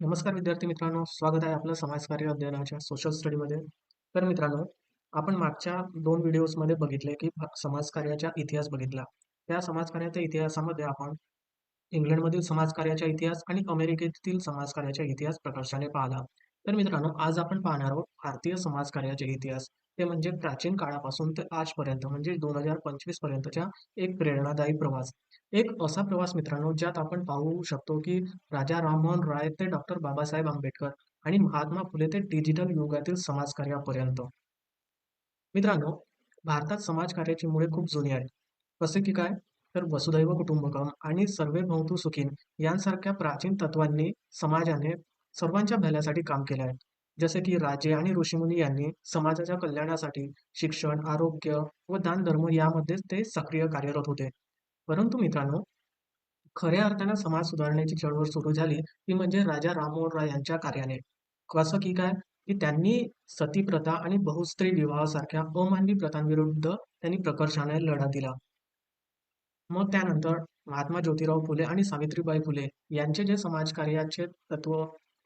नमस्कार विद्यार्थी मित्रांनो स्वागत आहे आपलं समाजकार्य अध्ययनाच्या सोशल स्टडीमध्ये तर मित्रांनो आपण मागच्या दोन व्हिडिओजमध्ये बघितले की समाजकार्याचा इतिहास बघितला. त्या समाजकार्याच्या इतिहासामध्ये आपण इंग्लंडमधील समाजकार्याचा इतिहास आणि अमेरिकेतील समाजकार्याचा इतिहास प्रकर्षाने पाहिला. तर मित्रांनो आज आपण पाहणार आहोत भारतीय समाजकार्याचे इतिहास. ते म्हणजे प्राचीन काळापासून ते आजपर्यंत म्हणजे दोन हजार पंचवीस पर्यंतच्या एक प्रेरणादायी प्रवास. एक असा प्रवास मित्रांनो ज्यात आपण पाहू शकतो की राजा राममोहन राय ते डॉक्टर बाबासाहेब आंबेडकर आणि महात्मा फुले ते डिजिटल युगातील समाजकार्यापर्यंत. मित्रांनो भारतात समाजकार्याची मुळे खूप जुनी आहेत. कसे की काय? तर वसुदैव कुटुंबकम आणि सर्वे भवतु सुखीन यांसारख्या प्राचीन तत्वांनी समाजाने सर्वांच्या भल्यासाठी काम केले आहे. जसे की राजे आणि ऋषीमुनी यांनी समाजाच्या कल्याणासाठी शिक्षण आरोग्य व दान धर्म यामध्ये ते सक्रिय कार्यरत होते. परंतु मित्रांनो खऱ्या अर्थानं समाज सुधारण्याची चळवळ सुरू झाली ती म्हणजे राजा राममोहन राय यांच्या कार्याने. कसं की काय? की त्यांनी सती प्रथा आणि बहुस्त्री विवाहासारख्या अमानवी प्रथांविरुद्ध त्यांनी प्रकर्षाने लढा दिला. मग त्यानंतर महात्मा ज्योतिराव फुले आणि सावित्रीबाई फुले यांचे जे समाजकार्याचे तत्व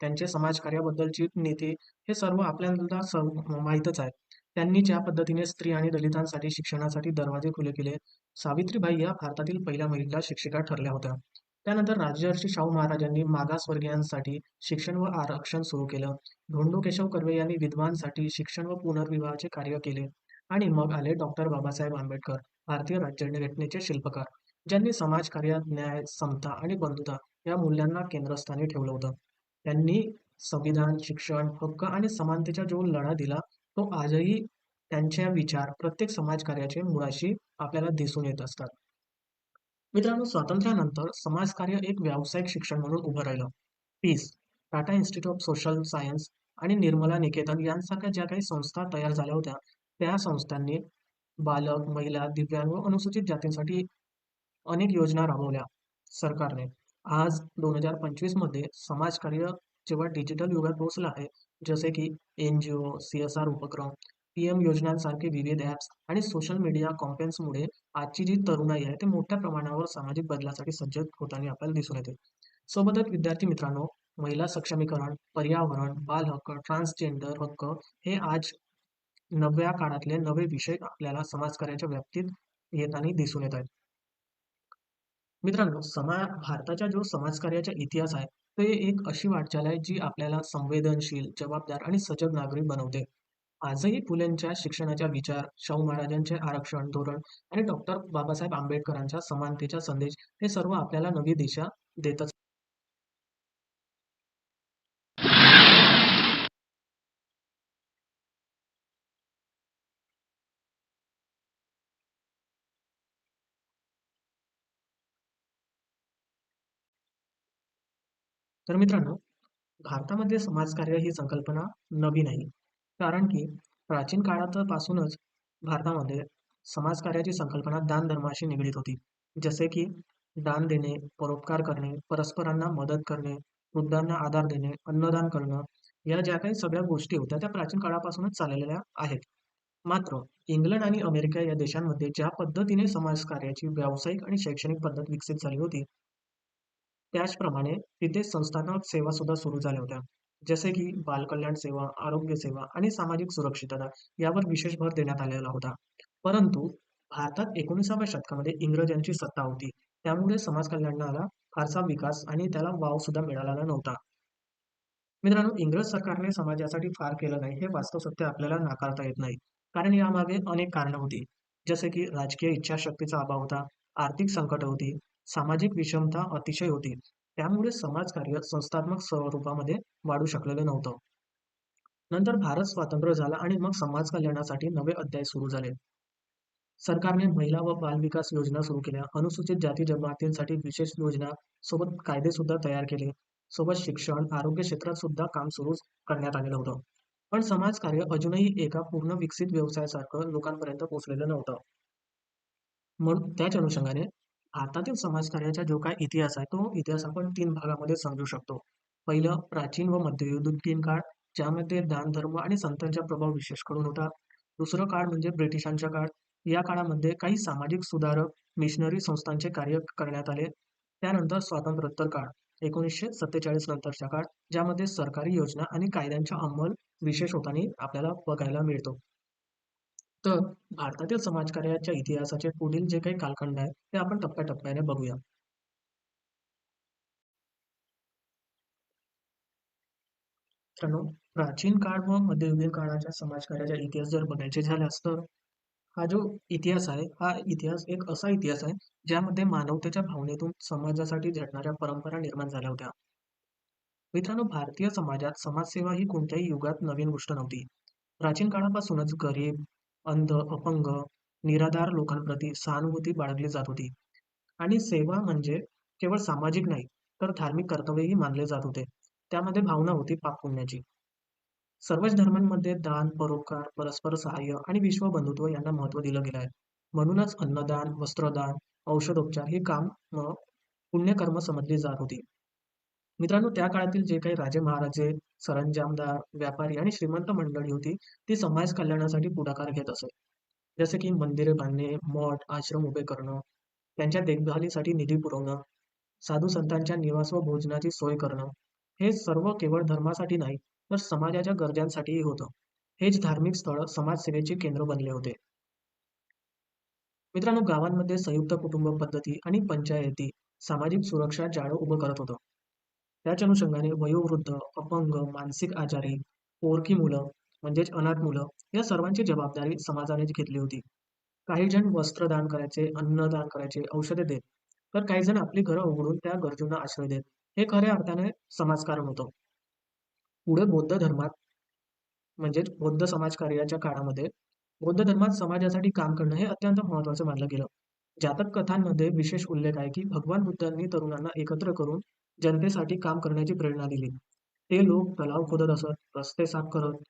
त्यांचे समाजकार्याबद्दलची नीती हे सर्व आपल्याला सर्व माहीतच आहे त्यांनी ज्या पद्धतीने स्त्री आणि दलितांसाठी शिक्षणासाठी दरवाजे खुले केले सावित्रीबाई या भारतातील पहिल्या महिला शिक्षिका ठरल्या होत्या. त्यानंतर राजर्षी शाहू महाराजांनी मागासवर्गीयांसाठी शिक्षण व आरक्षण सुरू केलं. धोंडो केशव कर्वे यांनी विधवांसाठी शिक्षण व पुनर्विवाहाचे कार्य केले आणि मग आले डॉक्टर बाबासाहेब आंबेडकर भारतीय राज्यघटनेचे शिल्पकार ज्यांनी समाजकार्यात न्याय समता आणि बंधुता या मूल्यांना केंद्रस्थानी ठेवलं होतं. त्यांनी संविधान शिक्षण हक्क आणि समानतेचा जो लढा दिला तो आजही त्यांच्या विचार प्रत्येक समाजकार्याचे मुळाशी आपल्याला दिसून येत असतात. मित्रांनो स्वातंत्र्यानंतर समाजकार्य एक व्यावसायिक शिक्षण म्हणून उभं राहिलं. Piece Tata institute of social science आणि निर्मला निकेतन यांसारख्या ज्या काही संस्था तयार झाल्या होत्या त्या संस्थांनी बालक महिला दिव्यांग व अनुसूचित जातींसाठी अनेक योजना राबवल्या सरकारने. आज दोन हजार पंचवीसमध्ये समाजकार्य जेव्हा डिजिटल युगात पोहोचलं आहे जसे की N G O C S R उपक्रम पी एम योजनांसारखे विविध ॲप्स आणि सोशल मीडिया कॉम्पेन्समुळे आजची जी तरुणाई आहे ते मोठ्या प्रमाणावर सामाजिक बदलासाठी सज्ज होताना आपल्याला दिसून येते. सोबतच विद्यार्थी मित्रांनो महिला सक्षमीकरण पर्यावरण बाल हक्क ट्रान्सजेंडर हक्क हे आज नव्या काळातले नवे विषय आपल्याला समाजकार्याच्या व्याप्तीत येताना दिसून येत आहेत. मित्रांनो समा भारताच्या जो समाजकार्याचा इतिहास आहे ते एक अशी वाटचाल आहे जी आपल्याला संवेदनशील जबाबदार आणि सजग नागरिक बनवते. आजही फुलेंच्या शिक्षणाचा विचार शाहू महाराजांचे आरक्षण धोरण आणि डॉक्टर बाबासाहेब आंबेडकरांच्या समानतेचा संदेश हे सर्व आपल्याला नवी दिशा देतच तर मित्रांनो भारतामध्ये समाजकार्य ही संकल्पना नवी नाही कारण की प्राचीन काळापासूनच भारतामध्ये समाजकार्याची संकल्पना दान धर्माशी निगडीत होती. जसे की दान देणे परोपकार करणे परस्परांना मदत करणे वृद्धांना आधार देणे अन्नदान करणं या ज्या काही सगळ्या गोष्टी होत्या त्या प्राचीन काळापासूनच चाललेल्या आहेत. मात्र इंग्लंड आणि अमेरिका या देशांमध्ये ज्या पद्धतीने समाजकार्याची व्यावसायिक आणि शैक्षणिक पद्धत विकसित झाली होती त्याचप्रमाणे तिथे संस्थात्मक सेवा सुद्धा सुरू झाल्या होत्या. जसे की बालकल्याण सेवा आरोग्य सेवा आणि सामाजिक सुरक्षितता यावर विशेष भर देण्यात आलेला होता. परंतु भारतात एकोणीसाव्या शतकामध्ये इंग्रजांची सत्ता होती. त्यामुळे समाज कल्याणाला फारसा विकास आणि त्याला वाव सुद्धा मिळालेला नव्हता. मित्रांनो इंग्रज सरकारने समाजासाठी फार केलं नाही हे वास्तव सत्य आपल्याला नाकारता येत नाही. कारण यामागे अनेक कारणं होती. जसे की राजकीय इच्छाशक्तीचा अभाव होता आर्थिक संकट होती सामाजिक विषमता अतिशय होती. त्यामुळे समाजकार्य संस्थात्मक स्वरूपामध्ये वाढू शकलेलं नव्हतं. नंतर भारत स्वातंत्र्य झाला आणि मग समाज कल्याणासाठी नवे अध्याय सुरू झाले. सरकारने महिला व बाल विकास योजना सुरू केल्या. अनुसूचित जाती जमातींसाठी विशेष योजना सोबत कायदे सुद्धा तयार केले. सोबत शिक्षण आरोग्य क्षेत्रात सुद्धा काम सुरू करण्यात आलेलं होतं. पण समाजकार्य अजूनही एका पूर्ण विकसित व्यवसायासारखं लोकांपर्यंत पोहोचलेलं नव्हतं. म्हणून त्याच अनुषंगाने भारतातील समाजकार्याचा जो काय इतिहास आहे तो इतिहास आपण तीन भागामध्ये समजू शकतो. पहिलं प्राचीन व मध्ययुगीन काळ ज्यामध्ये दान धर्म आणि संतांचा प्रभाव विशेष करून होता. दुसरं काळ म्हणजे ब्रिटिशांचा काळ. या काळामध्ये काही सामाजिक सुधारक मिशनरी संस्थांचे कार्य करण्यात आले. त्यानंतर स्वातंत्र्योत्तर काळ एकोणीसशे सत्तेचाळीस नंतरच्या काळ ज्यामध्ये सरकारी योजना आणि कायद्यांचा अंमल विशेष होताना आपल्याला बघायला मिळतो. तर भारतातील समाजकार्याच्या इतिहासाचे पुढील जे काही कालखंड आहे ते आपण टप्प्याटप्प्याने बघूया. मित्रांनो प्राचीन काळ व मध्ययुगीन काळाच्या समाजकार्याचा इतिहास जर बघायचे झाल्यास तर हा जो इतिहास आहे हा इतिहास एक असा इतिहास आहे ज्यामध्ये मानवतेच्या भावनेतून समाजासाठी झटणाऱ्या परंपरा निर्माण झाल्या होत्या. मित्रांनो भारतीय समाजात समाजसेवा ही कोणत्याही युगात नवीन गोष्ट नव्हती. प्राचीन काळापासूनच गरीब अंध अपंग निराधार लोकांप्रती सहानुभूती बाळगली जात होती. आणि सेवा म्हणजे केवळ सामाजिक नाही तर धार्मिक कर्तव्यही मानले जात होते. त्यामध्ये भावना होती पाप पुण्याची. सर्वच धर्मांमध्ये दान परोपकार परस्पर सहाय्य आणि विश्व बंधुत्व यांना महत्त्व दिलं गेलं आहे. म्हणूनच अन्नदान वस्त्रदान औषधोपचार हे काम पुण्यकर्म समजली जात होती. मित्रांनो त्या काळातील जे काही राजे महाराजे सरंजामदार व्यापारी आणि श्रीमंत मंडळी होती ती समाज कल्याणासाठी पुढाकार घेत असे. जसे की मंदिरे बांधणे मठ आश्रम उभे करणं त्यांच्या देखभालीसाठी निधी पुरवणं साधू संतांच्या निवास व भोजनाची सोय करणं हे सर्व केवळ धर्मासाठी नाही तर समाजाच्या गरजांसाठीही होतं. हेच धार्मिक स्थळ समाजसेवेचे केंद्र बनले होते. मित्रांनो गावांमध्ये संयुक्त कुटुंब पद्धती आणि पंचायती सामाजिक सुरक्षा जाळं उभं करत होतं. त्याच्या अनुषंगाने वयोवृद्ध अपंग मानसिक आजारी पोरकी मुलं म्हणजेच अनाथ मुलं या सर्वांची जबाबदारी समाजाने घेतली होती. काही जण वस्त्रदान करायचे अन्नदान करायचे औषधे देत. तर काही जण आपली घरं उघडून त्या गरजूंना आश्रय देत. हे खऱ्या अर्थाने समाजकारण होतं. पुढे बौद्ध धर्मात म्हणजेच बौद्ध समाजकार्याच्या काळामध्ये बौद्ध धर्मात समाजासाठी काम करणं हे अत्यंत महत्वाचं मानलं गेलं. जातक कथांमध्ये विशेष उल्लेख आहे की भगवान बुद्धांनी तरुणांना एकत्र करून जनतेसाठी काम करण्याची प्रेरणा दिली. ते लोक तलाव खोदत असत रस्ते साफ करत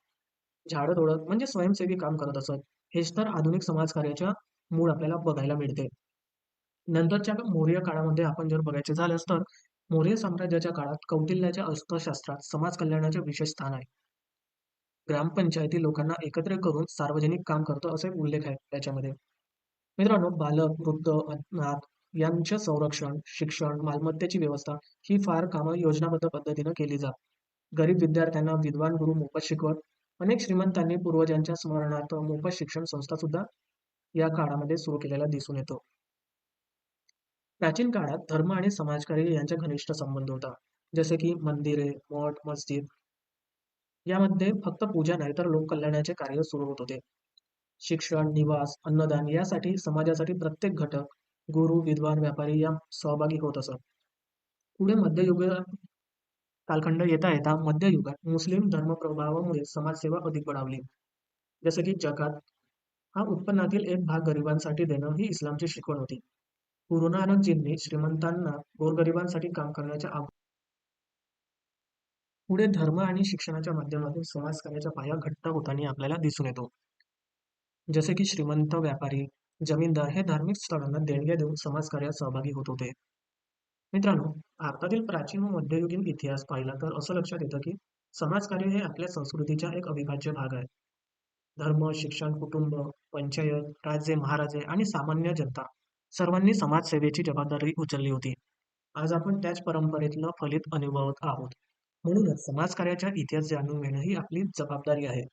झाडं तोडत म्हणजे स्वयंसेवी काम करत असत. हेच तर आधुनिक समाजकार्याच्या मूळ आपल्याला बघायला मिळते. नंतरच्या मौर्य काळामध्ये आपण जर बघायचे झाल्यास तर मौर्य साम्राज्याच्या काळात कौटिल्याच्या अर्थशास्त्रात समाज कल्याणाचे विशेष स्थान आहे. ग्रामपंचायती लोकांना एकत्र करून सार्वजनिक काम करतो असे उल्लेख आहे त्याच्यामध्ये. मित्रांनो बालक वृद्ध अनाथ यांचे संरक्षण शिक्षण मालमत्तेची व्यवस्था ही फार कामं योजनाबद्ध पद्धतीनं केली जात. गरीब विद्यार्थ्यांना विद्वान गुरु मोफत शिकवत अनेक श्रीमंतांनी पूर्वजांच्या स्मरणार्थ मोफत शिक्षण संस्था सुद्धा या काळामध्ये सुरू केलेला दिसून येतो. प्राचीन काळात धर्म आणि समाजकार्य यांचा घनिष्ठ संबंध होता. जसे की मंदिरे मठ मस्जिद यामध्ये फक्त पूजा नाही तर लोक कल्याणाचे कार्य सुरू होत होते. शिक्षण निवास अन्नदान यासाठी समाजासाठी प्रत्येक घटक गुरु विद्वान व्यापारी या सहभागी होत असत. पुढे मध्ययुग कालखंड येता येता मध्ययुगात मुस्लिम धर्मप्रभावामुळे समाजसेवा अधिक बढावली जसे की जगात हा उत्पन्नातील एक भाग गरिबांसाठी देणं ही इस्लामची शिकवण होती. गुरु नानकजींनी श्रीमंतांना गोरगरिबांसाठी काम करण्याच्या पुढे धर्म आणि शिक्षणाच्या माध्यमातून समाजकार्याचा पाया घट्ट होताना आपल्याला दिसून येतो. जसे की श्रीमंत व्यापारी जमीनदार हे धार्मिक स्थळांना देणग्या देऊन समाजकार्यात सहभागी होत होते. मित्रांनो भारतातील प्राचीन व मध्ययुगीन इतिहास पाहिला तर असं लक्षात येतं की समाजकार्य हे आपल्या संस्कृतीचा एक अविभाज्य भाग आहे. धर्म शिक्षण कुटुंब पंचायत राजे महाराजे आणि सामान्य जनता सर्वांनी समाजसेवेची जबाबदारी उचलली होती. आज आपण त्याच परंपरेतलं फलित अनुभवत आहोत. म्हणूनच समाजकार्याचा इतिहास जाणून घेणं ही आपली जबाबदारी आहे.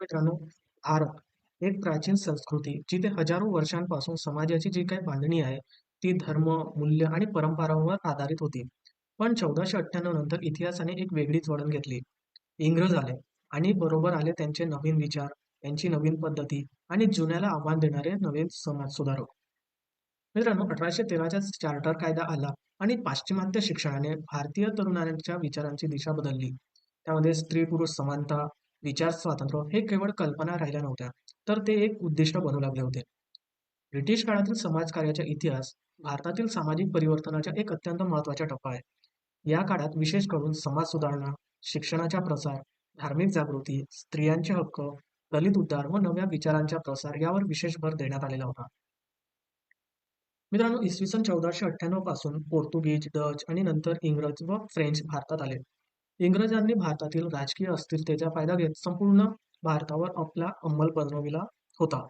मित्रांनो भारत एक प्राचीन संस्कृती जिथे हजारो वर्षांपासून समाजाची जी काही बांधणी आहे ती धर्म मूल्य आणि परंपरांवर आधारित होती. पण चौदाशे अठ्ठ्याण्णव नंतर इतिहासाने एक वेगळीच वळण घेतली. इंग्रज आले आणि बरोबर आले त्यांचे नवीन विचार त्यांची नवीन पद्धती आणि जुन्याला आव्हान देणारे नवीन समाज सुधारक. मित्रांनो अठराशे तेराचा चार्टर कायदा आला आणि पाश्चिमात्य शिक्षणाने भारतीय तरुणांच्या विचारांची दिशा बदलली. त्यामध्ये स्त्री पुरुष समानता विचार स्वातंत्र्य हे केवळ कल्पना राहिल्या नव्हत्या तर ते एक उद्दिष्ट बनू लागले होते. ब्रिटिश काळातील समाजकार्याचा इतिहास भारतातील सामाजिक परिवर्तनाचा एक अत्यंत महत्त्वाचा टप्पा आहे. या काळात विशेष करून समाज सुधारणा शिक्षणाचा प्रसार धार्मिक जागृती स्त्रियांचे हक्क दलित उद्धार व नव्या विचारांचा प्रसार यावर विशेष भर देण्यात आलेला होता. मित्रांनो इसवी सन चौदाशे अठ्ठ्याण्णवपासून पोर्तुगीज डच आणि नंतर इंग्रज व फ्रेंच भारतात आले. इंग्रजांनी भारतातील राजकीय अस्थिरतेचा फायदा घेत संपूर्ण भारतावर आपला अंमल बनविला होता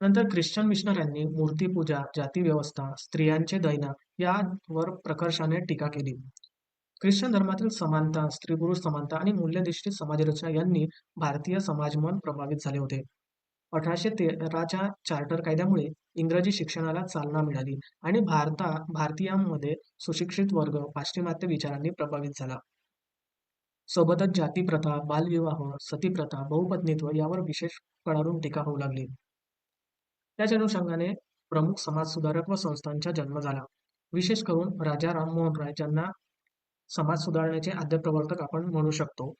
नंतर ख्रिश्चन मिशनऱ्यांनी मूर्तीपूजा, जातीव्यवस्था, स्त्रियांचे दैना यावर प्रकर्षाने टीका केली. ख्रिश्चन धर्मातील समानता, स्त्री-पुरुष समानता आणि मूल्यधिष्ठित समाजरचना यांनी भारतीय समाजमन प्रभावित झाले होते. अठराशे तेराच्या चार्टर कायद्यामुळे इंग्रजी शिक्षणाला चालना मिळाली आणि भारता भारतीयांमध्ये सुशिक्षित वर्ग पाश्चिमात्य विचारांनी प्रभावित झाला. सोबतच जातीप्रथा, बालविवाह, सतीप्रथा, बहुपत्नीत्व यावर विशेष कडाडून टीका होऊ लागली. त्याच अनुषंगाने प्रमुख समाजसुधारक व संस्थांचा जन्म झाला. विशेष करून राजा राममोहन राय ज्यांना समाज सुधारण्याचे आद्य प्रवर्तक आपण म्हणू शकतो.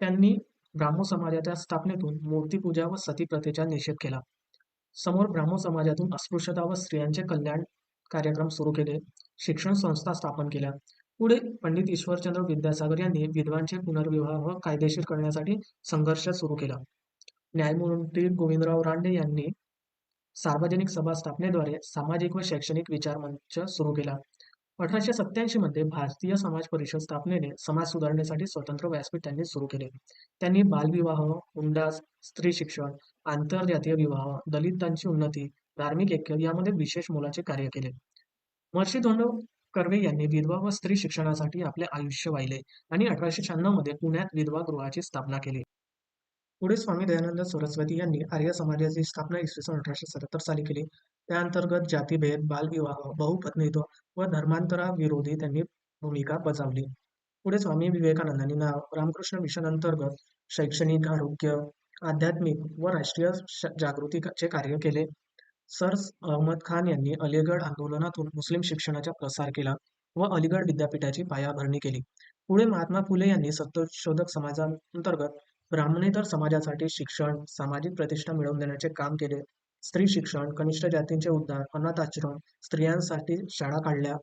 त्यांनी ब्राह्मो समाजाच्या स्थापनेतून मूर्तीपूजा व सतीप्रथेचा निषेध केला. समोर ब्राह्मो समाजातून अस्पृश्यता व स्त्रियांचे कल्याण कार्यक्रम सुरू केले. शिक्षण संस्था स्थापन केल्या. पुढे पंडित ईश्वरचंद्र विद्यासागर यांनी विधवांचे पुनर्विवाह कायदेशीर करण्यासाठी संघर्ष सुरू केला. न्यायमूर्ती गोविंदराव रांडे यांनी सार्वजनिक सभा स्थापनेद्वारे सामाजिक व शैक्षणिक विचार मंच सुरू केला. अठराशे सत्याऐंशी मध्ये भारतीय समाज परिषद स्थापनेने समाज सुधारणेसाठी स्वतंत्र व्यासपीठ त्यांनी सुरू केले. त्यांनी बालविवाह, हुंडा, स्त्री शिक्षण, आंतरजातीय विवाह, दलितांची उन्नती, धार्मिक ऐक्य यामध्ये विशेष मोलाचे कार्य केले. महर्षी धोंडो कर्वे यांनी विधवा व स्त्री शिक्षणासाठी आपले आयुष्य वाहिले आणि अठराशे शहाण्णवमध्ये पुण्यात विधवा गृहाची स्थापना केली. पुढे स्वामी दयानंद सरस्वती यांनी आर्य समाजाची स्थापना इसवी सन अठराशे सत्तर साली केली. त्याअंतर्गत जातीभेद, बालविवाह, बहुपत्नीत्व व धर्मांतराविरोधी त्यांनी भूमिका बजावली. पुढे स्वामी विवेकानंदांनी रामकृष्ण मिशन अंतर्गत शैक्षणिक, आरोग्य, आध्यात्मिक व राष्ट्रीय जागृतीचे कार्य केले. सर अहमद खान यांनी अलीगड आंदोलनातून मुस्लिम शिक्षणाचा प्रसार केला व अलीगड विद्यापीठाची पायाभरणी केली. पुढे महात्मा फुले यांनी सत्यशोधक समाजांतर्गत ब्राह्मणेतर समाजासाठी शिक्षण, सामाजिक प्रतिष्ठा मिळवून देण्याचे काम केले. स्त्री शिक्षण, कनिष्ठ जातींचे उद्धार, अनाथ आश्रम, स्त्रियांसाठी शाळा काढल्या.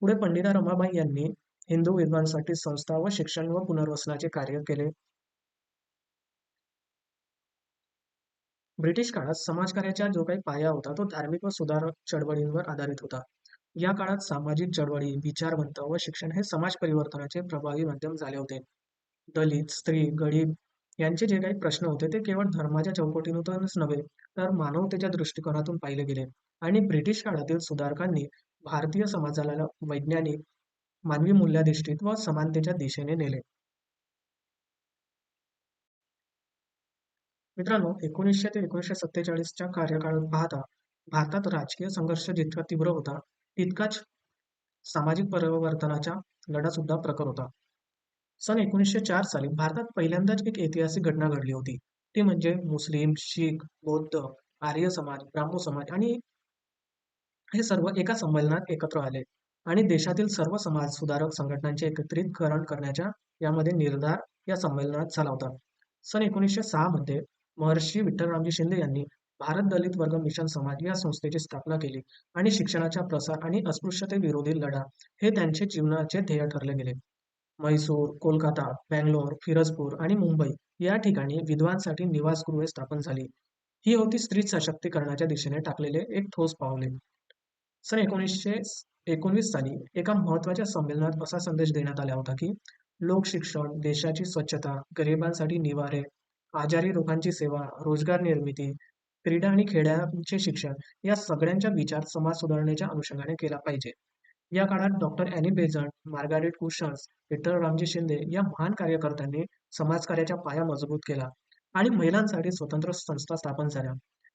पुढे पंडिता रमाबाई यांनी हिंदू विद्वांसाठी संस्था व शिक्षण व पुनर्वसनाचे कार्य केले. ब्रिटिश काळात समाजकार्याचा जो काही पाया होता तो धार्मिक व सुधारक चळवळींवर आधारित होता. या काळात सामाजिक चळवळी, विचारवंत व शिक्षण हे समाज परिवर्तनाचे प्रभावी माध्यम झाले होते. दलित, स्त्री, गरीब यांचे जे काही प्रश्न होते ते केवळ धर्माच्या चौकटीतूनच नव्हे तर मानवतेच्या दृष्टिकोनातून पाहिले गेले आणि ब्रिटिश काळातील सुधारकांनी भारतीय समाजाला वैज्ञानिक, मानवी मूल्याधिष्ठित व समानतेच्या दिशेने नेले. मित्रांनो एकोणीसशे ते एकोणीसशे सत्तेचाळीसच्या कार्यकाळात पाहता भारतात राजकीय संघर्ष जितका तीव्र होता तितकाच सामाजिक परिवर्तनाच्या लढा सुद्धा प्रखर होता. सन एकोणीसशे चार साली भारतात पहिल्यांदाच एक ऐतिहासिक घटना घडली होती. ते म्हणजे मुस्लिम, शीख, बौद्ध, आर्य समाज, ब्राह्मो समाज आणि हे सर्व एका संमेलनात एकत्र आले आणि देशातील सर्व समाज सुधारक संघटनांचे एकत्रितकरण करण्याच्या यामध्ये निर्धार या संमेलनात झाला होता. सन एकोणीसशे सहा मध्ये महर्षी विठ्ठलरामजी शिंदे यांनी भारत दलित वर्ग मिशन समाज या संस्थेची स्थापना केली आणि शिक्षणाचा प्रसार आणि अस्पृश्यतेविरोधी लढा हे त्यांचे जीवनाचे ध्येय ठरले गेले. म्हैसूर, कोलकाता, बँगलोर, फिरोजपूर आणि मुंबई या ठिकाणी विधवांसाठी निवासगृहे स्थापन झाली. ही होती स्त्री सशक्तीकरणाच्या दिशेने टाकलेले एक ठोस पावले. सन एकोणीसशे एकोणवीस साली एका महत्त्वाच्या संमेलनात असा संदेश देण्यात आला होता की लोकशिक्षण, देशाची स्वच्छता, गरिबांसाठी निवारे, आजारी लोकांची सेवा, रोजगार निर्मिती, क्रीडा आणि खेळांचे शिक्षण या सगळ्यांचा विचार समाज सुधारणेच्या अनुषंगाने केला पाहिजे. या काळात doctor Annie Besant, Margaret Cousins, Vitthal Ramji Shinde या महान कार्यकर्त्यांनी समाजकार्याचा पाया मजबूत केला आणि महिलांसाठी स्वतंत्र संस्था स्थापन झाल्या.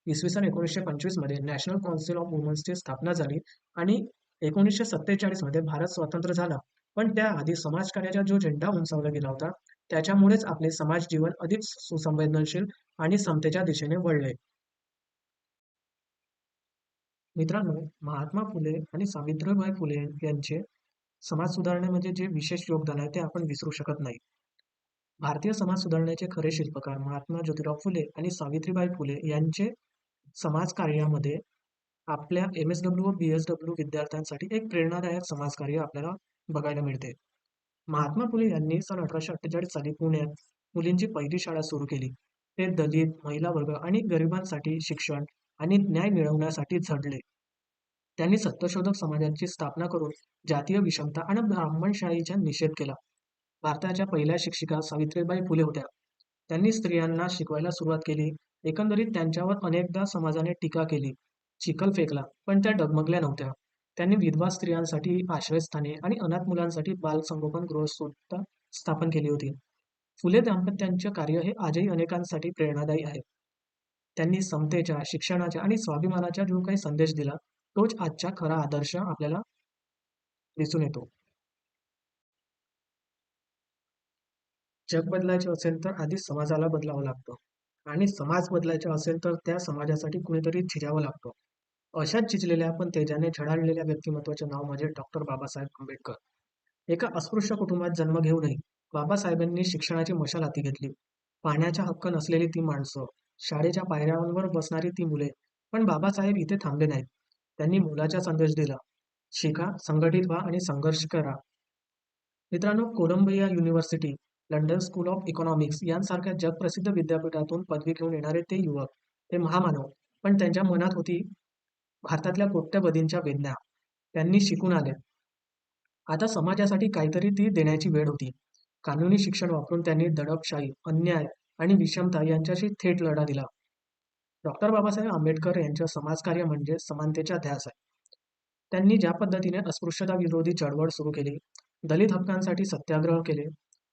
इसवी सन एकोणीसशे पंचवीसमध्ये नॅशनल काउन्सिल ऑफ वुमन्सची स्थापना झाली आणि एकोणीसशे सत्तेचाळीसमध्ये भारत स्वतंत्र झाला. पण त्याआधी समाजकार्याचा जो झेंडा उंचावला गेला होता त्याच्यामुळेच आपले समाज जीवन अधिक सुसंवेदनशील आणि समतेच्या दिशेने वळले. मित्रांनो महात्मा फुले आणि सावित्रीबाई फुले यांचे समाज सुधारणेमध्ये जे विशेष योगदान आहे ते आपण विसरू शकत नाही. भारतीय समाज सुधारण्याचे खरे शिल्पकार महात्मा ज्योतिराव फुले आणि सावित्रीबाई फुले यांचे समाज कार्यामध्ये आपल्या एम एस डब्ल्यू व बी एस डब्ल्यू विद्यार्थ्यांसाठी एक प्रेरणादायक समाजकार्य आपल्याला बघायला मिळते. महात्मा फुले यांनी सन अठराशे अठ्ठेचाळीस साली पुण्यात मुलींची पहिली शाळा सुरू केली. ते दलित, महिला वर्ग आणि गरिबांसाठी शिक्षण आणि न्याय मिळवण्यासाठी झडले त्यांनी सत्यशोधक समाजाची स्थापना करून जातीय विषमता आणि ब्राह्मणशाहीचा निषेध केला. भारताच्या पहिल्या शिक्षिका सावित्रीबाई फुले होत्या. त्यांनी स्त्रियांना शिकवायला सुरुवात केली एकंदरीत त्यांच्यावर अनेकदा समाजाने टीका केली, चिखल फेकला, पण त्या डगमगल्या नव्हत्या. त्यांनी विधवा स्त्रियांसाठी आश्रयस्थाने आणि अनाथ मुलांसाठी बालसंगोपन गृहसुद्धा स्थापन केली होती. फुले दाम्पत्यांचे कार्य हे आजही अनेकांसाठी प्रेरणादायी आहे. त्यांनी समतेच्या, शिक्षणाच्या आणि स्वाभिमानाच्या जो काही संदेश दिला, तोच आजचा खरा आदर्श आपल्याला दिसून येतो. जग बदलायचे असेल तर आधी समाजाला बदलावं लागतं आणि समाज बदलायचा असेल तर त्या समाजासाठी कुणीतरी झिजावं लागतो अशाच झिजलेल्या पण तेजाने झळाळलेल्या व्यक्तिमत्वाचे नाव म्हणजे डॉक्टर बाबासाहेब आंबेडकर. एका अस्पृश्य कुटुंबात जन्म घेऊनही बाबासाहेबांनी शिक्षणाची मशाल हाती घेतली. पाण्याचा हक्क नसलेली ती माणसं, शाळेच्या पायऱ्यांवर बसणारी ती मुले. पण बाबासाहेब इथे थांबले नाहीत. त्यांनी मुलाचा संदेश दिला, शिका, संघटित व्हा आणि संघर्ष करा. मित्रांनो, Columbia university, London school of economics यांसारख्या जगप्रसिद्ध विद्यापीठातून पदवी घेऊन येणारे ते युवक, ते महामानव, पण त्यांच्या मनात होती भारतातल्या कोट्यवधींच्या वेदना. त्यांनी शिकून आले. आता समाजासाठी काहीतरी ती देण्याची वेळ होती. कानूनी शिक्षण वापरून त्यांनी दडपशाही, अन्याय आणि विषमता यांच्याशी थेट लढा दिला. डॉ. बाबासाहेब आंबेडकर यांचे समाजकार्य म्हणजे समानतेचा ध्यास आहे. त्यांनी ज्या पद्धतीने अस्पृश्यता विरोधी चळवळ सुरू केली, दलित हक्कांसाठी सत्याग्रह केले,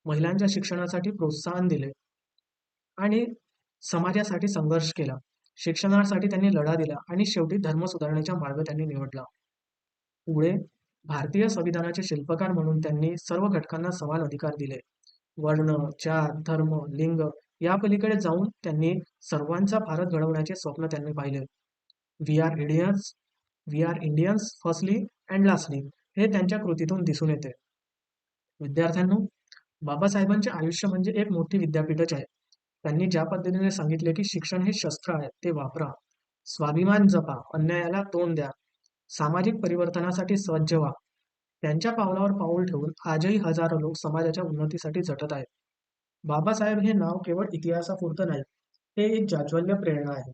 महिलांच्या शिक्षणासाठी प्रोत्साहन दिले आणि समाजासाठी संघर्ष केला. शिक्षणासाठी त्यांनी लढा दिला आणि शेवटी धर्म सुधारणेचा मार्ग त्यांनी निवडला. पुढे भारतीय संविधानाचे शिल्पकार म्हणून त्यांनी सर्व घटकांना समान अधिकार दिले. वर्ण, जात, धर्म, लिंग या पलीकडे जाऊन त्यांनी सर्वांचा भारत घडवण्याचे स्वप्न त्यांनी पाहिले. We are Indians we are Indians firstly and lastly हे त्यांच्या कृतीतून दिसून येते. विद्यार्थ्यांनो, बाबासाहेबांचे आयुष्य म्हणजे एक मोठी विद्यापीठच आहे. त्यांनी ज्या पद्धतीने सांगितले की शिक्षण हे शस्त्र आहे, ते वापरा. स्वाभिमान जपा, अन्यायाला तोंड द्या, सामाजिक परिवर्तनासाठी सज्ज व्हा. त्यांच्या पावलावर पाऊल ठेवून आजही हजारो लोक समाजाच्या उन्नतीसाठी झटत आहेत. बाबासाहेब हे नाव केवळ इतिहासापुरतं नाही, हे एक जाज्वल्य प्रेरणा आहे.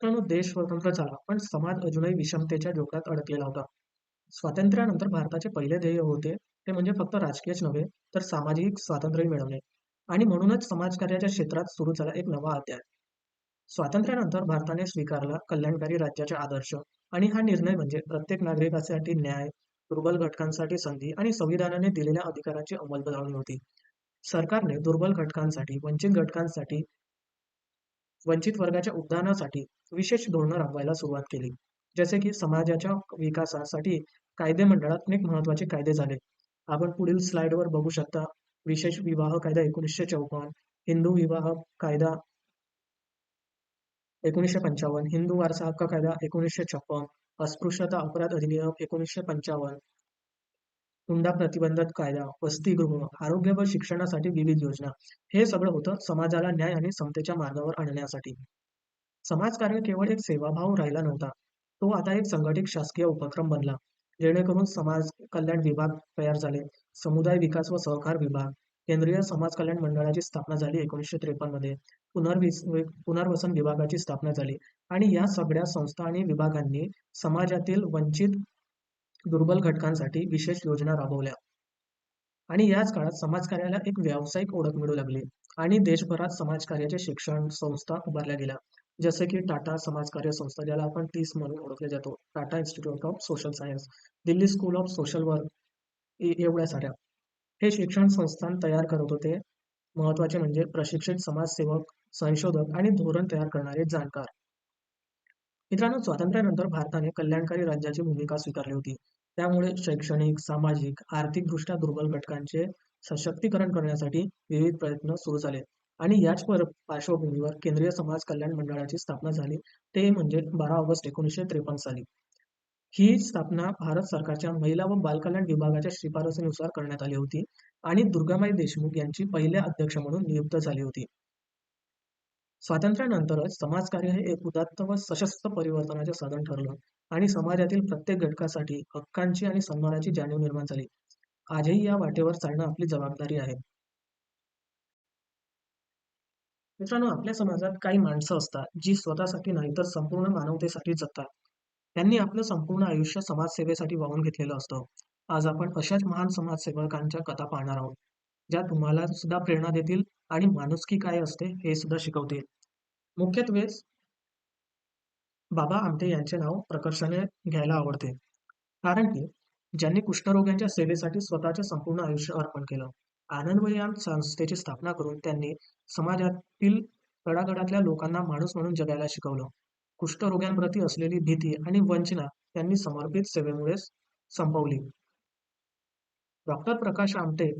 मित्रांनो, देश स्वतंत्र झाला, पण समाज अजूनही विषमतेच्या जोखडात अडकलेला होता. स्वातंत्र्यानंतर भारताचे पहिले ध्येय होते ते म्हणजे फक्त राजकीयच नव्हे, तर सामाजिक स्वातंत्र्य मिळवणे आणि म्हणूनच समाजकार्याच्या क्षेत्रात सुरू झाला एक नवा अध्याय. स्वातंत्र्यानंतर भारताने स्वीकारला कल्याणकारी राज्याचा आदर्श आणि हा निर्णय म्हणजे प्रत्येक नागरिकासाठी न्याय, दुर्बल घटकांसाठी संधी आणि संविधानाने दिलेल्या अधिकारांची अंमलबजावणी होती. सरकारने दुर्बल घटकांसाठी, वंचित घटकांसाठी, वंचित वर्गाच्या उद्धानासाठी विशेष धोरणं राबवायला सुरुवात केली. जसे की समाजाच्या विकासासाठी कायदे मंडळात अनेक महत्त्वाचे कायदे झाले. आपण पुढील स्लाइडवर बघू शकता. विशेष विवाह कायदा एकोणीसशे चौपन्न, हिंदू विवाह कायदा एकोणीसशे पंचावन्न, हिंदू वारसा हक्क कायदा एकोणीसशे छप्पन, अस्पृश्यता अपराध अधिनियम एकोणीसशे पंचावन्न, हुंडा प्रतिबंधक कायदा, वसतिगृह, आरोग्य व शिक्षणासाठी विविध योजना. हे सगळं होतं समाजाला न्याय आणि समतेच्या मार्गावर आणण्यासाठी. समाजकार्य केवळ एक सेवाभाव राहिला नव्हता. तो आता एक संघटित शासकीय उपक्रम बनला. जेणेकरून समाज कल्याण विभाग तयार झाले, समुदाय विकास व सहकार विभाग, केंद्रीय समाज कल्याण मंडळाची स्थापना झाली एकोणीसशे त्रेपन्नमध्ये, पुनर्विस पुनर्वसन विभागाची स्थापना झाली आणि या सगळ्या संस्था आणि विभागांनी समाजातील वंचित दुर्बल घटकांसाठी विशेष योजना राबवल्या. आणि याच काळात समाजकार्याला एक व्यावसायिक ओळख मिळू लागली आणि देशभरात समाजकार्याचे शिक्षण संस्था उभारल्या गेल्या. जसे की टाटा समाजकार्य संस्था ज्याला आपण टीस म्हणून ओळखले जातो, Tata institute of social science, Delhi school of social work एवढ्या साऱ्या. हे शिक्षण संस्थान तयार करत होते. महत्त्वाचे म्हणजे प्रशिक्षित समाजसेवक, संशोधक आणि धोरण तयार करणारे जाणकार. मित्रांनो, स्वातंत्र्यानंतर भारताने कल्याणकारी राज्याची भूमिका स्वीकारली होती. त्यामुळे शैक्षणिक, सामाजिक, आर्थिकदृष्ट्या दुर्बल घटकांचे सशक्तीकरण करण्यासाठी विविध प्रयत्न सुरू झाले आणि याच पार्श्वभूमीवर केंद्रीय समाज कल्याण मंडळाची स्थापना झाली ते म्हणजे बारा ऑगस्ट एकोणीसशे त्रेपन्न साली. ही स्थापना भारत सरकारच्या महिला व बालकल्याण विभागाच्या शिफारसीनुसार करण्यात आली होती आणि दुर्गाबाई देशमुख यांची पहिल्या अध्यक्ष म्हणून नियुक्त झाली होती. स्वातंत्र्यानंतरच समाजकार्य हे एक उदात्त व सशस्त्र परिवर्तनाचे साधन ठरलं आणि समाजातील प्रत्येक घटकासाठी हक्कांची आणि सन्मानाची जाणीव निर्माण झाली. आजही या वाटेवर चालणं आपली जबाबदारी आहे. मित्रांनो, आपल्या समाजात काही माणसं असतात, जी स्वतःसाठी नाही तर संपूर्ण मानवतेसाठी जगतात. त्यांनी आपलं संपूर्ण आयुष्य समाजसेवेसाठी वाहून घेतलेलं असतं. आज आपण अशाच महान समाजसेवकांच्या कथा पाहणार आहोत, ज्या तुम्हाला सुद्धा प्रेरणा देतील आणि माणुसकी काय असते हे सुद्धा शिकवतील मुख्यत्वे बाबा आमटे यांचे नाव प्रकर्षाने घ्यायला आवडते. कारण की ज्यांनी कुष्ठरोग्यांच्या सेवेसाठी स्वतःचे संपूर्ण आयुष्य अर्पण केलं. आनंदमय संस्थेची स्थापना करून त्यांनी समाजातील गडागडातल्या लोकांना माणूस म्हणून जगायला शिकवलं. कुष्ठरोग्यांप्रती असलेली भीती आणि वंचना त्यांनी समर्पित सेवेमुळे संपवली. डॉक्टर प्रकाश आमटे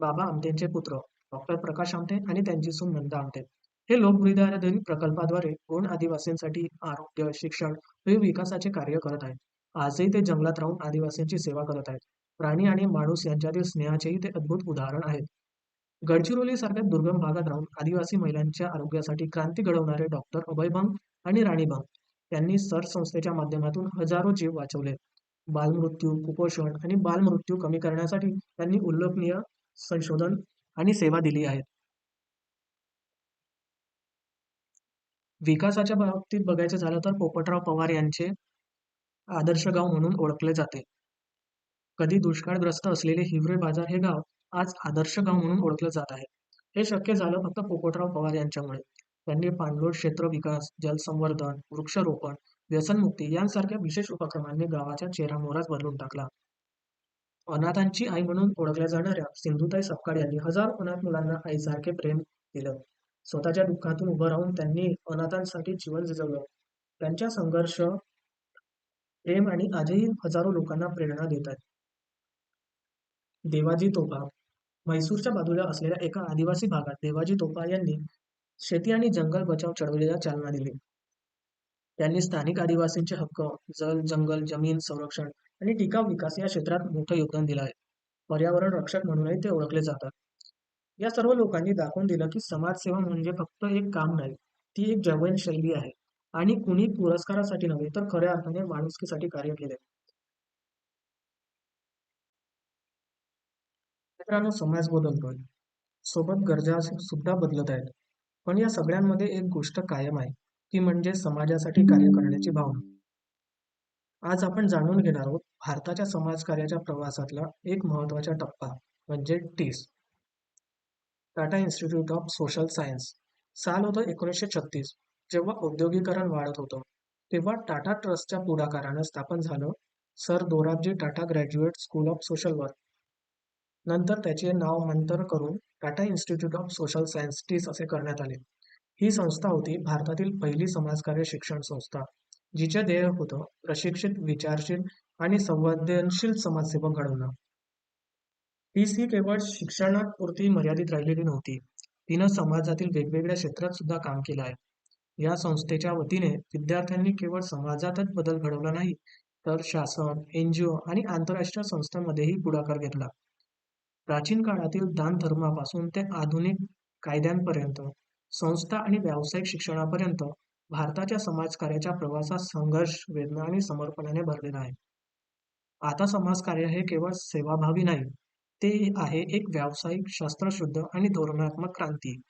बाबा आमटेंचे पुत्र. डॉक्टर प्रकाश आमटे आणि त्यांची सून नंदा आमटे. हे लोकविद्यालय प्रकल्पाद्वारे गोंड आदिवासींसाठी आरोग्य शिक्षण हे विकासाचे कार्य करत आहेत. आजही ते जंगलात राहून आदिवासींची सेवा करत आहेत. प्राणी आणि माणूस यांच्यातील स्नेहाचेही ते अद्भुत उदाहरण आहेत. गडचिरोली सारख्या दुर्गम भागात राहून आदिवासी महिलांच्या आरोग्यासाठी क्रांती घडवणारे डॉक्टर अभयभंग आणि राणीभंग यांनी सर संस्थेच्या माध्यमातून हजारो जीव वाचवले. बालमृत्यू कुपोषण आणि बालमृत्यू कमी करण्यासाठी त्यांनी उल्लेखनीय संशोधन आणि सेवा दिली आहे. विकासाच्या बाबतीत बघायचं झालं तर पोपटराव पवार यांचे आदर्श गाव म्हणून ओळखले जाते. कधी दुष्काळग्रस्त असलेले हिवरे बाजार हे गाव आज आदर्श गाव म्हणून ओळखलं जात आहे. हे शक्य झालं फक्त पोपटराव पवार यांच्यामुळे. त्यांनी पाणलोट क्षेत्र विकास जलसंवर्धन वृक्षारोपण व्यसनमुक्ती यांसारख्या विशेष उपक्रमांनी गावाच्या चेहरामोहराच बदलून टाकला. अनाथांची आई म्हणून ओळखल्या जाणाऱ्या सिंधुताई सपकाळ यांनी हजार अनाथ मुलांना आईसारखे प्रेम दिलं. स्वतःच्या दुःखातून उभं राहून त्यांनी अनाथांसाठी जीवन जगलं त्यांच्या संघर्ष प्रेम आणि आजही हजारो लोकांना प्रेरणा देत आहेत. देवाजी तोपा म्हैसूरच्या बाजूला असलेल्या एका आदिवासी भागात देवाजी तोपा यांनी शेती आणि जंगल बचाव चळवळीला चालना दिली. त्यांनी स्थानिक आदिवासींचे हक्क जल जंगल जमीन संरक्षण आणि टिकाव विकास या क्षेत्रात मोठं योगदान दिलं आहे. पर्यावरण रक्षक म्हणूनही ते ओळखले जातात. या सर्व लोकांनी दाखवून दिलं की समाजसेवा म्हणजे फक्त एक काम नाही ती एक शैली आहे. आणि कुणी पुरस्कारासाठी नव्हे तर खऱ्या अर्थाने माणुसकीसाठी कार्य केले मित्रांनो समाज बदलतोय सोबत गरजा सुद्धा बदलत आहेत. पण या सगळ्यांमध्ये एक गोष्ट कायम आहे ती म्हणजे समाजासाठी कार्य करण्याची भावना. आज आपण जाणून घेणार आहोत भारताच्या समाजकार्याच्या प्रवासातला एक महत्त्वाचा टप्पा म्हणजे TISS. Tata institute of social science. साल होतं एकोणीसशे छत्तीस. जेव्हा औद्योगिकरण वाढत होतं तेव्हा टाटा ट्रस्टच्या पुढाकारानं स्थापन झालं sir Dorabji Tata graduate school of social work. नंतर त्याचे नाव मंतर करून Tata institute of social science TISS असे करण्यात आले. ही संस्था होती भारतातील पहिली समाजकार्य शिक्षण संस्था. जिचे ध्येय होतं प्रशिक्षित विचारशील आणि संवेदनशील समाजसेवक घडवणं. टीस ही केवळ शिक्षणापुरती मर्यादित राहिलेली नव्हती. तिनं समाजातील वेगवेगळ्या क्षेत्रात सुद्धा काम केलं आहे. या संस्थेच्या वतीने विद्यार्थ्यांनी केवळ समाजातच बदल घडवला नाही तर शासन एनजीओ आणि आंतरराष्ट्रीय संस्थांमध्येही पुढाकार घेतला. प्राचीन काळातील दान धर्मापासून ते आधुनिक कायद्यांपर्यंत संस्था आणि व्यावसायिक शिक्षणापर्यंत भारताच्या समाजकार्याच्या प्रवासात संघर्ष वेदना आणि समर्पणाने भरलेला आहे. आता समाजकार्य हे केवळ सेवाभावी नाही ते आहे एक व्यावसायिक शास्त्रशुद्ध आणि धोरणात्मक क्रांती.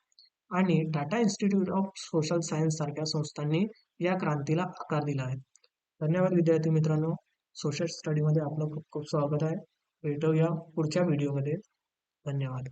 आणि Tata institute of social science सारख्या संस्थांनी या क्रांतीला आकार दिला आहे. धन्यवाद विद्यार्थी मित्रांनो. सोशल स्टडीमध्ये आपलं खूप खूप स्वागत आहे. भेटूया पुढच्या व्हिडिओमध्ये धन्यवाद.